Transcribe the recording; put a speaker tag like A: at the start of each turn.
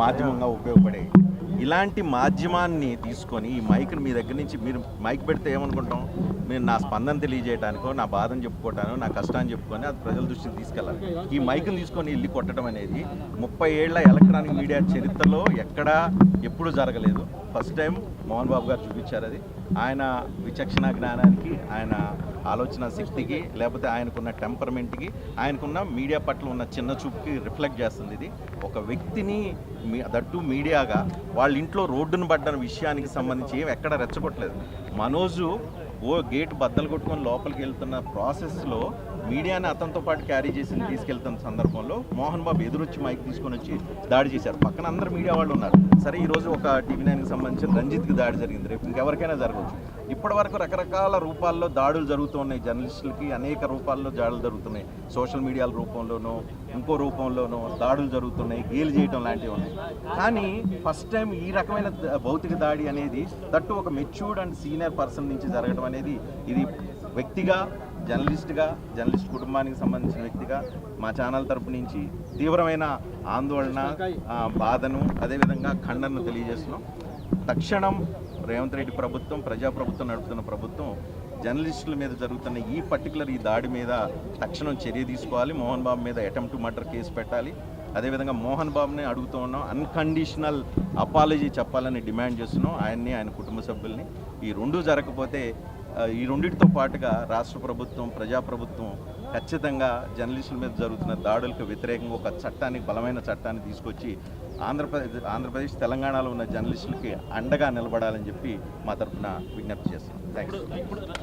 A: మాధ్యమంగా ఉపయోగపడే ఇలాంటి మాధ్యమాన్ని తీసుకొని ఈ మైక్ని మీ దగ్గర నుంచి మీరు మైక్ పెడితే ఏమనుకుంటాం? నేను నా స్పందన తెలియజేయడానికో నా బాధను చెప్పుకోవటానో నా కష్టాన్ని చెప్పుకొని అది ప్రజల దృష్టికి తీసుకెళ్ళాలి. ఈ మైక్ని తీసుకొని ఇల్లు కొట్టడం అనేది ముప్పై ఏళ్ళ ఎలక్ట్రానిక్ మీడియా చరిత్రలో ఎక్కడా ఎప్పుడూ జరగలేదు. ఫస్ట్ టైం మోహన్ బాబు గారు చూపించారు అది. ఆయన విచక్షణ జ్ఞానానికి ఆయన ఆలోచన శక్తికి లేకపోతే ఆయనకున్న టెంపర్మెంట్కి ఆయనకున్న మీడియా పట్ల ఉన్న చిన్న చూపుకి రిఫ్లెక్ట్ చేస్తుంది ఇది. ఒక వ్యక్తిని మీ- దట్టు మీడియాగా వాళ్ళ ఇంట్లో రోడ్డును పడ్డ విషయానికి సంబంధించి ఏం ఎక్కడ రెచ్చగొట్టలేదు. మనోజు ఓ గేట్ బద్దలు కొట్టుకొని లోపలికి వెళ్తున్న ప్రాసెస్లో మీడియాని అతనితో పాటు క్యారీ చేసి తీసుకెళ్తున్న సందర్భంలో మోహన్ బాబు ఎదురొచ్చి మైక్ తీసుకొని వచ్చి దాడి చేశారు. పక్కన అందరు మీడియా వాళ్ళు ఉన్నారు. సరే ఈరోజు ఒక టీవీ నైన్కి సంబంధించిన రంజిత్కి దాడి జరిగింది. రేపు ఇంకెవరికైనా జరగవచ్చు. ఇప్పటి వరకు రకరకాల రూపాల్లో దాడులు జరుగుతున్నాయి జర్నలిస్టులకి అనేక రూపాల్లో దాడులు జరుగుతున్నాయి. సోషల్ మీడియాల రూపంలోనూ ఇంకో రూపంలోనూ దాడులు జరుగుతున్నాయి. గేలు చేయడం లాంటివి ఉన్నాయి. కానీ ఫస్ట్ టైం ఈ రకమైన భౌతిక దాడి అనేది దట్టు ఒక మెచ్యూర్డ్ అండ్ సీనియర్ పర్సన్ నుంచి జరగడం అనేది ఇది వ్యక్తిగా జర్నలిస్ట్గా జర్నలిస్ట్ కుటుంబానికి సంబంధించిన వ్యక్తిగా మా ఛానల్ తరపు నుంచి తీవ్రమైన ఆందోళన బాధను అదేవిధంగా ఖండనను తెలియజేస్తున్నాం. తక్షణం రేవంత్ రెడ్డి ప్రభుత్వం ప్రజాప్రభుత్వం నడుపుతున్న ప్రభుత్వం జర్నలిస్టుల మీద జరుగుతున్న ఈ పర్టికులర్ ఈ దాడి మీద తక్షణం చర్య తీసుకోవాలి. మోహన్ బాబు మీద అటెంప్ట్ మర్డర్ కేసు పెట్టాలి. అదేవిధంగా మోహన్ బాబుని అడుగుతూ ఉన్నాం. అన్కండిషనల్ అపాలజీ చెప్పాలని డిమాండ్ చేస్తున్నాం. ఆయన్ని ఆయన కుటుంబ సభ్యుల్ని. ఈ రెండూ జరగకపోతే ఈ రెండింటితో పాటుగా రాష్ట్ర ప్రభుత్వం ప్రజాప్రభుత్వం ఖచ్చితంగా జర్నలిస్టుల మీద జరుగుతున్న దాడులకు వ్యతిరేకంగా ఒక చట్టాన్ని బలమైన చట్టాన్ని తీసుకొచ్చి ఆంధ్రప్రదేశ్ ఆంధ్రప్రదేశ్ తెలంగాణలో ఉన్న జర్నలిస్టులకి అండగా నిలబడాలని చెప్పి మా తరఫున విజ్ఞప్తి చేస్తున్నాం. థ్యాంక్స్